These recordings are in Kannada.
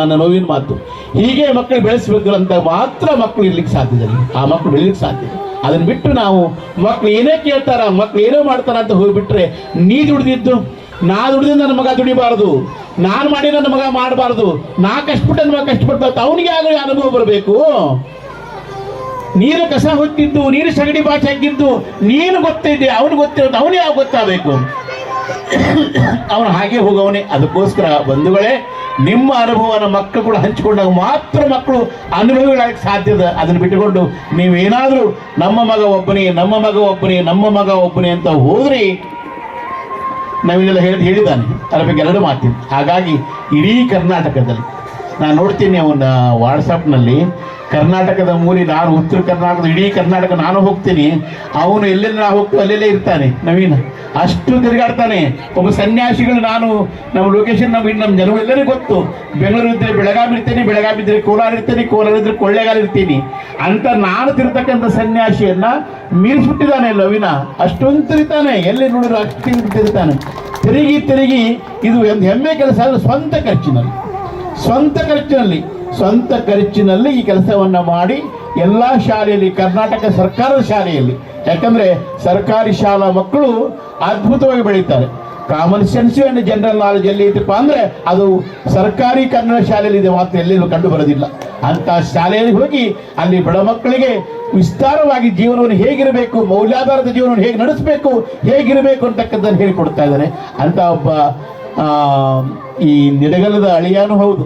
ನನ್ನ ನೋವಿನ ಮಾತು. ಹೀಗೆ ಮಕ್ಕಳು ಬೆಳೆಸಬೇಕು ಅಂತ ಮಾತ್ರ ಮಕ್ಕಳು ಇರ್ಲಿಕ್ಕೆ ಸಾಧ್ಯ ಆ ಮಕ್ಕಳು ಬೆಳಿಲಿಕ್ಕೆ ಸಾಧ್ಯ ಅದನ್ನ ಬಿಟ್ಟು ನಾವು ಮಕ್ಕಳು ಏನೇ ಕೇಳ್ತಾರ ಮಕ್ಕಳು ಏನೋ ಮಾಡ್ತಾರ ಅಂತ ಹೋಗಿಬಿಟ್ರೆ ನೀ ದುಡಿದಿದ್ದು, ನಾ ದುಡಿದು ನನ್ನ ಮಗ ದುಡಿಬಾರದು, ನಾನು ಮಾಡಿ ನನ್ನ ಮಗ ಮಾಡಬಾರದು, ನಾ ಕಷ್ಟಪಟ್ಟು ನನ್ನ ಮಗ ಕಷ್ಟಪಡ್ಬಾರ್ದು ಅವನಿಗೆ ಆಗಲಿ ಅನುಭವ ಬರಬೇಕು. ನೀರು ಕಸ ಹೊತ್ತಿದ್ದು, ನೀರು ಸಗಡಿ ಬಾಚಿ ಹಾಕಿದ್ದು, ನೀನು ಗೊತ್ತಿದ್ದೆ ಅವನು ಗೊತ್ತಿರೋದು ಅವನೇ ಯಾವ ಗೊತ್ತಾಗಬೇಕು? ಅವನು ಹಾಗೆ ಹೋಗವನೇ. ಅದಕ್ಕೋಸ್ಕರ ಬಂಧುಗಳೇ ನಿಮ್ಮ ಅನುಭವನ ಮಕ್ಕಳು ಕೂಡ ಹಂಚಿಕೊಂಡಾಗ ಮಾತ್ರ ಮಕ್ಕಳು ಅನುಭವಿಗಳಾಗಕ್ಕೆ ಸಾಧ್ಯದ ಅದನ್ನು ಬಿಟ್ಟುಕೊಂಡು ನೀವೇನಾದರೂ ನಮ್ಮ ಮಗ ಒಬ್ಬನೇ, ನಮ್ಮ ಮಗ ಒಬ್ಬನೇ, ನಮ್ಮ ಮಗ ಒಬ್ಬನೇ ಅಂತ ಹೋದ್ರಿ ನಾವಿದೆಲ್ಲ ಹೇಳಿ, ಹೇಳಿದ್ದಾನೆ. ಅದರ ಬಗ್ಗೆ ಎರಡು ಹಾಗಾಗಿ ಇಡೀ ಕರ್ನಾಟಕದಲ್ಲಿ ನಾನು ನೋಡ್ತೀನಿ ಅವನ ವಾಟ್ಸಪ್ನಲ್ಲಿ ಕರ್ನಾಟಕದ ಮೂಲಿ ನಾನು ಉತ್ತರ ಕರ್ನಾಟಕದ ಇಡೀ ಕರ್ನಾಟಕ ನಾನು ಹೋಗ್ತೀನಿ. ಅವನು ಎಲ್ಲೆಲ್ಲಿ ನಾ ಹೋಗ್ತೀವಿ ಅಲ್ಲೆಲ್ಲೇ ಇರ್ತಾನೆ, ನವೀನ. ಅಷ್ಟು ತಿರುಗಾಡ್ತಾನೆ. ಒಬ್ಬ ಸನ್ಯಾಸಿಗಳು ನಾನು, ನಮ್ಮ ಲೊಕೇಶನ್ ನಮ್ಮ ನಮ್ಮ ಜನರು ಎಲ್ಲರಿಗೂ ಗೊತ್ತು. ಬೆಂಗಳೂರು ಇದ್ದರೆ ಬೆಳಗಾವಿ ಇರ್ತೀನಿ, ಬೆಳಗಾವಿ ಇದ್ದರೆ ಕೋಲಾರ ಇರ್ತೀನಿ, ಕೋಲಾರ ಇದ್ರೆ ಕೊಳ್ಳೇಗಾಲ ಇರ್ತೀನಿ. ಅಂತ ನಾನು ತಿರ್ತಕ್ಕಂಥ ಸನ್ಯಾಸಿಯನ್ನ ಮೀರಿಸ್ಬಿಟ್ಟಿದ್ದಾನೆ ನವೀನ. ಅಷ್ಟೊಂದು ತಿರುತಾನೆ ಎಲ್ಲಿ ನೋಡಿದ್ರು ಅಷ್ಟು ತಿರುತಾನೆ ತಿರುಗಿ ತಿರುಗಿ ಇದು ಒಂದು ಹೆಮ್ಮೆ ಕೆಲಸ ಅದು ಸ್ವಂತ ಖರ್ಚಿನಲ್ಲಿ. ಸ್ವಂತ ಖರ್ಚಿನಲ್ಲಿ. ಸ್ವಂತ ಖರ್ಚಿನಲ್ಲಿ ಈ ಕೆಲಸವನ್ನು ಮಾಡಿ ಎಲ್ಲ ಶಾಲೆಯಲ್ಲಿ, ಕರ್ನಾಟಕ ಸರ್ಕಾರದ ಶಾಲೆಯಲ್ಲಿ. ಯಾಕಂದರೆ ಸರ್ಕಾರಿ ಶಾಲಾ ಮಕ್ಕಳು ಅದ್ಭುತವಾಗಿ ಬೆಳೀತಾರೆ. Common sense and general knowledge ಎಲ್ಲಿ ಇತ್ತಪ್ಪ ಅಂದರೆ ಅದು ಸರ್ಕಾರಿ ಕನ್ನಡ ಶಾಲೆಯಲ್ಲಿ ಇದೆ ಮಾತ್ರ ಎಲ್ಲೆಲ್ಲೂ ಕಂಡು ಬರೋದಿಲ್ಲ. ಅಂತ ಶಾಲೆಯಲ್ಲಿ ಹೋಗಿ ಅಲ್ಲಿ ಬಡ ಮಕ್ಕಳಿಗೆ ವಿಸ್ತಾರವಾಗಿ ಜೀವನವನ್ನು ಹೇಗಿರಬೇಕು, ಮೌಲ್ಯಾಧಾರದ ಜೀವನವನ್ನು ಹೇಗೆ ನಡೆಸಬೇಕು, ಹೇಗಿರಬೇಕು ಅಂತಕ್ಕಂಥದ್ದನ್ನು ಹೇಳಿಕೊಡ್ತಾ ಇದ್ದಾರೆ. ಅಂತ ಒಬ್ಬ ಈ ನಿಡಗಲದ ಅಳಿಯಾನು ಹೌದು.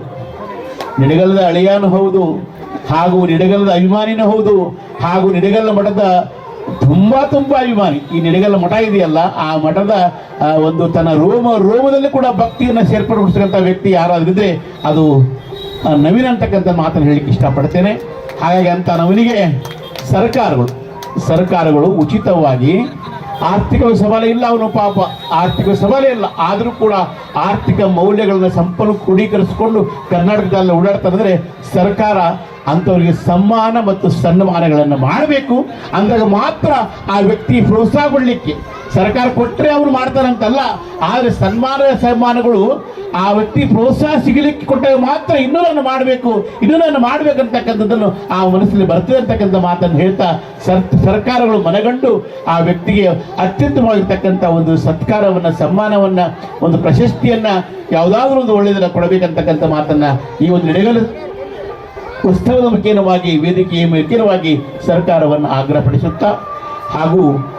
ನಿಡಗಲದ ಅಳಿಯಾನು ಹೌದು, ಹಾಗೂ ನಿಡಗಲ್ಲದ ಅಭಿಮಾನಿನೂ ಹೌದು, ಹಾಗೂ ನಿಡಗಲ್ಲ ಮಠದ ತುಂಬಾ ತುಂಬಾ ಅಭಿಮಾನಿ. ಈ ನಿಡಗಲ್ಲ ಮಠ ಇದೆಯಲ್ಲ, ಆ ಮಠದ ಒಂದು ತನ್ನ ರೋಮ, ರೋಮದಲ್ಲಿ ಕೂಡ ಭಕ್ತಿಯನ್ನು ಸೇರ್ಪಡಿಸ್ತಕ್ಕಂಥ ವ್ಯಕ್ತಿ ಯಾರಾದ್ರಿದ್ರೆ ಅದು ನವೀನ್ ಅಂತಕ್ಕಂಥ ಮಾತನ್ನು ಹೇಳಿಕ್ಕೆ ಇಷ್ಟಪಡ್ತೇನೆ. ಹಾಗಾಗಿ ಅಂತ ನವನಿಗೆ ಸರ್ಕಾರಗಳು ಸರ್ಕಾರಗಳು ಉಚಿತವಾಗಿ ಆರ್ಥಿಕ ಸಬಲ ಇಲ್ಲ ಅವನು ಪಾಪ. ಆರ್ಥಿಕ ಸಬಲ ಇಲ್ಲ. ಆದರೂ ಕೂಡ ಆರ್ಥಿಕ ಮೌಲ್ಯಗಳನ್ನ ಸಂಪನ್ನು ಕ್ರೋಢೀಕರಿಸಿಕೊಂಡು ಕರ್ನಾಟಕದಲ್ಲಿ ಓಡಾಡ್ತಾರೆ ಸರ್ಕಾರ ಅಂಥವ್ರಿಗೆ ಸಮ್ಮಾನ ಮತ್ತು ಸನ್ಮಾನಗಳನ್ನು ಮಾಡಬೇಕು. ಅಂದಾಗ ಮಾತ್ರ ಆ ವ್ಯಕ್ತಿ ಪ್ರೋತ್ಸಾಹಗೊಳ್ಳಲಿಕ್ಕೆ ಸರ್ಕಾರ ಕೊಟ್ಟರೆ ಅವ್ರು ಮಾಡ್ತಾರಂತಲ್ಲ, ಆದರೆ ಸನ್ಮಾನ, ಸನ್ಮಾನಗಳು ಆ ವ್ಯಕ್ತಿ ಪ್ರೋತ್ಸಾಹ ಸಿಗಲಿಕ್ಕೆ ಕೊಟ್ಟಾಗ ಮಾತ್ರ ಇನ್ನೂ ನಾನು ಮಾಡಬೇಕು, ಇನ್ನೂ ನಾನು ಮಾಡಬೇಕಂತಕ್ಕಂಥದ್ದನ್ನು ಆ ಮನಸ್ಸಲ್ಲಿ ಬರ್ತದೆ ಅಂತಕ್ಕಂಥ ಮಾತನ್ನು ಹೇಳ್ತಾ ಸರ್ ಸರ್ಕಾರಗಳು ಮನಗಂಡು ಆ ವ್ಯಕ್ತಿಗೆ ಅತ್ಯುತ್ತಮವಾಗಿರ್ತಕ್ಕಂಥ ಒಂದು ಸತ್ಕಾರವನ್ನು, ಸನ್ಮಾನವನ್ನು, ಒಂದು ಪ್ರಶಸ್ತಿಯನ್ನು ಯಾವುದಾದ್ರೂ ಒಂದು ಒಳ್ಳೆಯದನ್ನು ಕೊಡಬೇಕಂತಕ್ಕಂಥ ಮಾತನ್ನು ಈ ಒಂದು ನಡೆಗಲು ಉತ್ಸವದ ಮುಖೇನವಾಗಿ ವೇದಿಕೆಯ ಮುಖೇನವಾಗಿ ಸರ್ಕಾರವನ್ನು ಆಗ್ರಹಪಡಿಸುತ್ತಾ ಹಾಗೂ